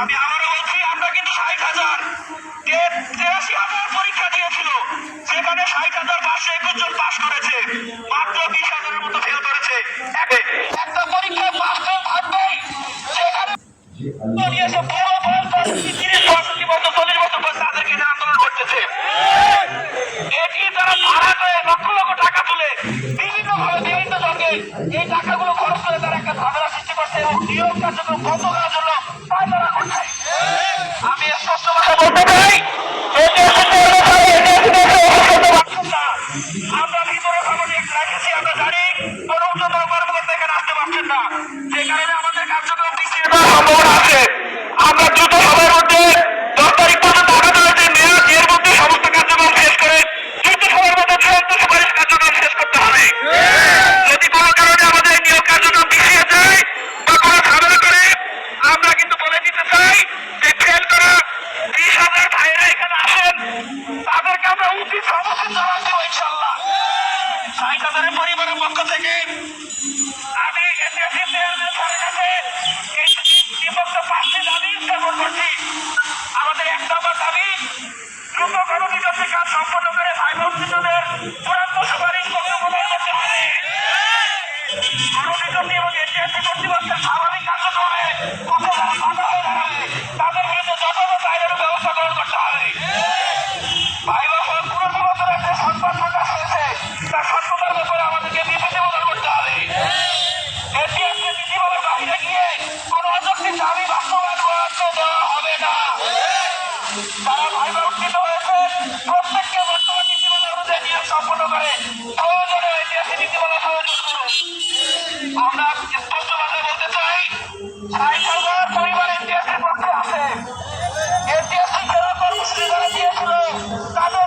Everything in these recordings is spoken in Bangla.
আমি আবারও বলছি আমরা কিন্তু ষাট হাজার। তেরাশি হাজার পরীক্ষা দিয়েছিল। সেখানে ষাট হাজার পাঁচশো একুশ জন পাশ করেছে। মাত্র বিশ হাজারের মতো ফেল করেছে। একটা পরীক্ষায় পাশ করে থাকবেই সেখানে করতেছে। এটি তারা ভাড়া করে লক্ষ লক্ষ টাকা তুলে বিভিন্ন বিভিন্ন জনকে এই টাকাগুলো খরচ করে তারা একটা ধারণা সৃষ্টি করছে এবং নিয়োগ কার্যক্রম বন্ধ করার জন্য বলতে চাই তারা ভাইবা উত্তীর্ণ হয়েছে। প্রত্যেককে বর্তমান নীতিমালা অনুযায়ী নিয়োগ সম্পন্ন করে। প্রয়োজনে ঐতিহাসিক নীতিমালা প্রয়োজন আছে। ইতিহাসের যারা কর্মসূচি যারা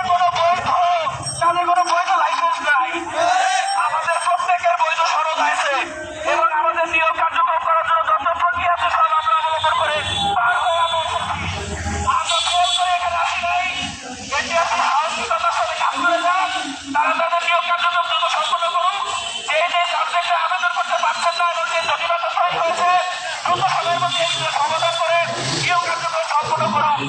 কোনো বৈধ কোনো বৈধ লাইসেন্স নাই। আমাদের প্রত্যেকের বৈধ সনদ আছে। এবং আমাদের নিয়োগ কার্যক্রম করার জন্য যত প্রক্রিয়া আছে, সব আমরা অবলম্বন করে